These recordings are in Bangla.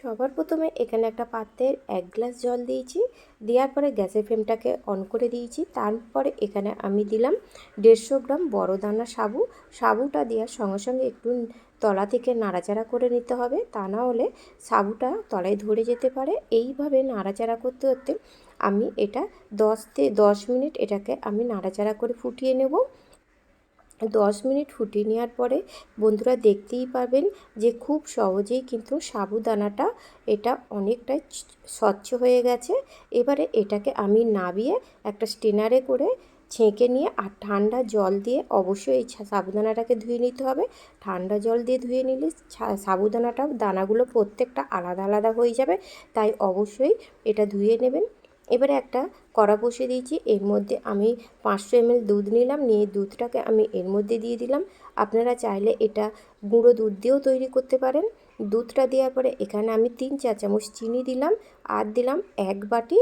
সবার প্রথমে এখানে একটা পাত্রের এক গ্লাস জল দিয়েছি। দেওয়ার পরে গ্যাসের ফ্লেমটাকে অন করে দিয়েছি। তারপরে এখানে আমি দিলাম দেড়শো গ্রাম বড় দানা সাবু। সাবুটা দেওয়ার সঙ্গে সঙ্গে একটু তলা থেকে নাড়াচাড়া করে নিতে হবে। তা না হলে সাবুটা তলায় ধরে যেতে পারে। এইভাবে নাড়াচাড়া করতে করতে আমি এটা দশ থেকে দশ মিনিট এটাকে আমি নাড়াচাড়া করে ফুটিয়ে নেব। দশ মিনিট ফুটিয়ে নেওয়ার পরে বন্ধুরা দেখতেই পাবেন যে খুব সহজেই কিন্তু সাবুদানাটা এটা অনেকটাই স্বচ্ছ হয়ে গেছে। এবারে এটাকে আমি নাবিয়ে একটা স্টেনারে করে ছেঁকে নিয়ে আর ঠান্ডা জল দিয়ে অবশ্যই এই সাবুদানাটাকে ধুয়ে নিতে হবে। ঠান্ডা জল দিয়ে ধুয়ে নিলে সাবুদানাটা দানাগুলো প্রত্যেকটা আলাদা আলাদা হয়ে যাবে। তাই অবশ্যই এটা ধুয়ে নেবেন। এবারে একটা কড়া বসিয়ে দিয়েছি। এর মধ্যে আমি পাঁচশো এমএল দুধ নিলাম, নিয়ে দুধটাকে আমি এর মধ্যে দিয়ে দিলাম। আপনারা চাইলে এটা গুঁড়ো দুধ দিয়েও তৈরি করতে পারেন। দুধটা দেওয়ার পরে এখানে আমি তিন চা চামচ চিনি দিলাম, আর দিলাম এক বাটি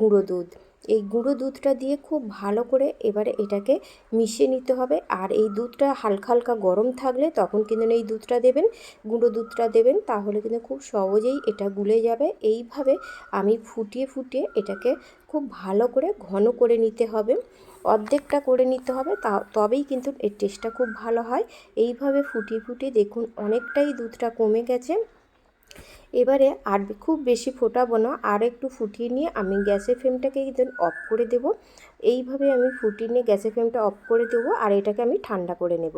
গুঁড়ো দুধ। এই গুঁড়ো দুধটা দিয়ে খুব ভালো করে এবারে এটাকে মিশিয়ে নিতে হবে। আর এই দুধটা হালকা হালকা গরম থাকলে তখন কিন্তু এই দুধটা দেবেন, গুঁড়ো দুধটা দেবেন, তাহলে কিন্তু খুব সহজেই এটা গুলে যাবে। এইভাবে আমি ফুটিয়ে ফুটিয়ে এটাকে খুব ভালো করে ঘন করে নিতে হবে। অর্ধেকটা করে নিতে হবে, তা তবেই কিন্তু এর টেস্টটা খুব ভালো হয়। এইভাবে ফুটিয়ে ফুটিয়ে দেখুন, অনেকটাই দুধটা কমে গেছে। এবারে আর খুব বেশি ফোটাবো না, আর একটু ফুটিয়ে নিয়ে আমি গ্যাসের ফ্লেমটাকে কিন্তু অফ করে দেব। এইভাবে আমি ফুটিয়ে নিয়ে গ্যাসের ফ্লেমটা অফ করে দেবো আর এটাকে আমি ঠান্ডা করে নেব।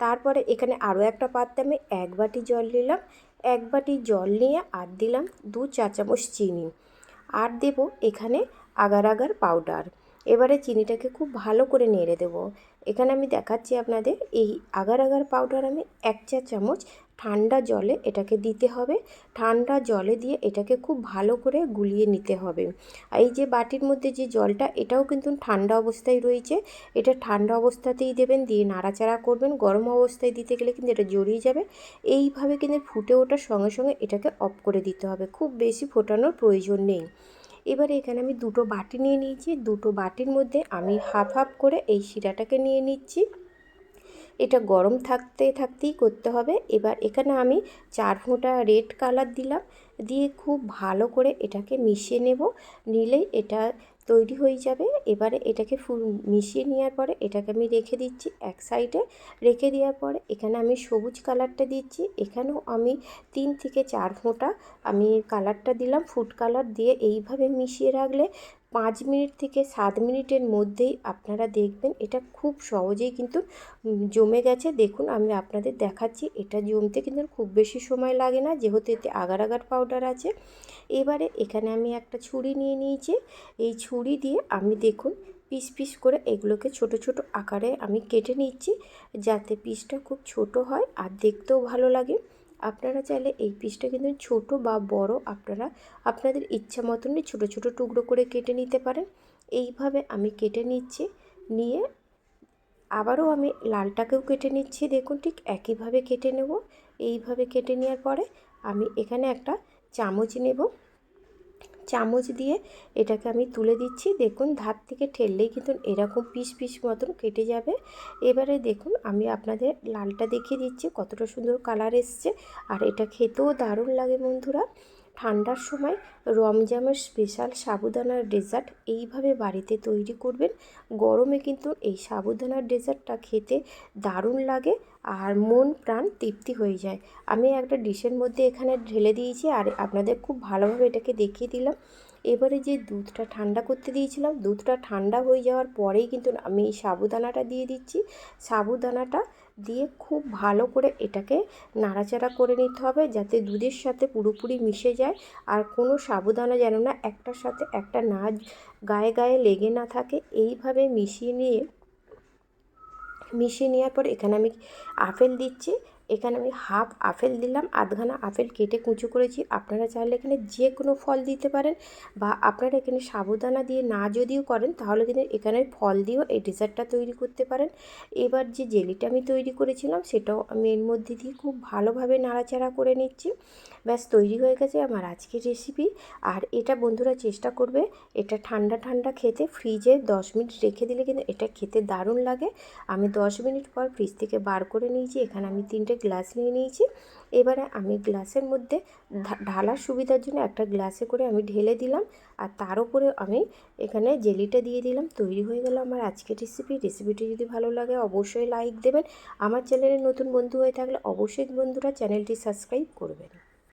তারপরে এখানে আরও একটা পাত্রে আমি এক বাটি জল নিলাম এক বাটি জল নিয়ে আর দিলাম দু চা চামচ চিনি। আর দেব এখানে আগার আগার পাউডার। এবারে চিনিটাকে খুব ভালো করে নেড়ে দেবো। এখানে আমি দেখাচ্ছি আপনাদের, এই আগার আগার পাউডার আমি এক চা চামচ ঠান্ডা জলে এটাকে দিতে হবে। ঠান্ডা জলে দিয়ে এটাকে খুব ভালো করে গুলিয়ে নিতে হবে। এই যে বাটির মধ্যে যে জলটা, এটাও কিন্তু ঠান্ডা অবস্থায় রয়েছে। এটা ঠান্ডা অবস্থাতেই দেবেন, দিয়ে নাড়াচাড়া করবেন। গরম অবস্থায় দিতে গেলে কিন্তু এটা জড়িয়ে যাবে। এইভাবে কিন্তু ফুটে ওঠার সঙ্গে সঙ্গে এটাকে অফ করে দিতে হবে। খুব বেশি ফোটানোর প্রয়োজন নেই। এবারে এখানে আমি দুটো বাটি নিয়ে নিয়েছি। দুটো বাটির মধ্যে আমি হাফ হাফ করে এই শিরাটাকে নিয়ে নিচ্ছি। এটা গরম থাকতে থাকতেই করতে হবে। এবার এখানে আমি চার ফোঁটা রেড কালার দিলাম। দিয়ে খুব ভালো করে এটাকে মিশিয়ে নেব। নিলেই এটা তৈরি হয়ে যাবে। এবারে এটাকে ফুল মিশিয়ে নেওয়ার পরে এটাকে আমি রেখে দিচ্ছি এক সাইডে। রেখে দেওয়ার পরে এখানে আমি সবুজ কালারটা দিচ্ছি। এখানেও আমি তিন থেকে চার ফোঁটা আমি কালারটা দিলাম ফুড কালার দিয়ে। এইভাবে মিশিয়ে রাখলে পাঁচ মিনিট থেকে সাত মিনিটের মধ্যেই আপনারা দেখবেন, এটা খুব সহজেই কিন্তু জমে গেছে। দেখুন, আমি আপনাদের দেখাচ্ছি, এটা জমতে কিন্তু খুব বেশি সময় লাগে না, যেহেতু এতে আগার আগার পাউডার আছে। এবারে এখানে আমি একটা ছুরি নিয়ে নিয়েছি। এই ছুরি দিয়ে আমি দেখুন, পিস পিস করে এগুলোকে ছোট ছোট আকারে আমি কেটে নিচ্ছি, যাতে পিসটা খুব ছোট হয় আর দেখতেও ভালো লাগে। আপনারা চাইলে এই পিসটা কিন্তু ছোট বা বড় আপনারা আপনাদের ইচ্ছা মতনই ছোট ছোট টুকরো করে কেটে নিতে পারেন। এইভাবে আমি কেটে নিচ্ছি, নিয়ে আবারও আমি লালটাকেও কেটে নিচ্ছি। দেখুন ঠিক একইভাবে কেটে নেব। এইভাবে কেটে নেওয়ার পরে আমি এখানে একটা চামচ নেব। চামচ দিয়ে এটাকে আমি তুলে দিচ্ছি। দেখুন, ধার থেকে ঠেললেই কিন্তু এরকম পিস পিস মতন কেটে যাবে। এবারে দেখুন, আমি আপনাদের লালটা দেখিয়ে দিচ্ছি কতটা সুন্দর কালার এসছে। আর এটা খেতেও দারুণ লাগে বন্ধুরা। ঠান্ডার সময় রমজামের স্পেশাল সাবুদানার ডেজার্ট এইভাবে বাড়িতে তৈরি করবেন। গরমে কিন্তু এই সাবুদানার ডেজার্টটা খেতে দারুণ লাগে আর মন প্রাণ তৃপ্তি হয়ে যায়। আমি একটা ডিশের মধ্যে এখানে ঢেলে দিয়েছি আর আপনাদের খুব ভালোভাবে এটাকে দেখিয়ে দিলাম। এবারে যে দুধটা ঠান্ডা করতে দিয়েছিলাম, দুধটা ঠান্ডা হয়ে যাওয়ার পরেই কিন্তু আমি এই সাবুদানাটা দিয়ে দিচ্ছি। সাবুদানাটা দিয়ে খুব ভালো করে এটাকে নাড়াচাড়া করে নিতে হবে যাতে দুধের সাথে পুরোপুরি মিশে যায় আর কোনো সাবুদানা যেন না একটার সাথে একটা না গায়ে গায়ে লেগে না থাকে। এইভাবে মিশিয়ে নিয়ে, মিশিয়ে নেওয়ার পর এখানে আমি আপেল দিচ্ছি। এখানে আমি হাফ আপেল দিলাম, আধখানা আপেল কেটে কুচো করেছি। আপনারা চাইলে এখানে যে কোনো ফল দিতে পারেন বা আপনারা এখানে সাবুদানা দিয়ে না যদিও করেন, তাহলে কিন্তু এখানে ফল দিয়েও এই ডেজার্টটা তৈরি করতে পারেন। এবার যে জেলিটা আমি তৈরি করেছিলাম, সেটাও আমি এর মধ্যে দিয়ে খুব ভালোভাবে নাড়াচাড়া করে নিচ্ছি। ব্যাস, তৈরি হয়ে গেছে আমার আজকের রেসিপি। আর এটা বন্ধুরা চেষ্টা করবে, এটা ঠান্ডা ঠান্ডা খেতে। ফ্রিজে দশ মিনিট রেখে দিলে কিন্তু এটা খেতে দারুণ লাগে। আমি দশ মিনিট পর ফ্রিজ থেকে বার করে নিয়েছি, এখানে আমি তিনটে গ্লাস নিয়ে নিয়েছি। এবারে আমি গ্লাসের মধ্যে ঢালার সুবিধার জন্য একটা গ্লাসে করে আমি ঢেলে দিলাম। আর তার উপরে আমি এখানে জেলিটা দিয়ে দিলাম। তৈরি হয়ে গেল আমার আজকের রেসিপি রেসিপিটি যদি ভালো লাগে অবশ্যই লাইক দেবেন। আমার চ্যানেলে নতুন বন্ধু হয়ে থাকলে অবশ্যই বন্ধুরা চ্যানেলটি সাবস্ক্রাইব করবেন।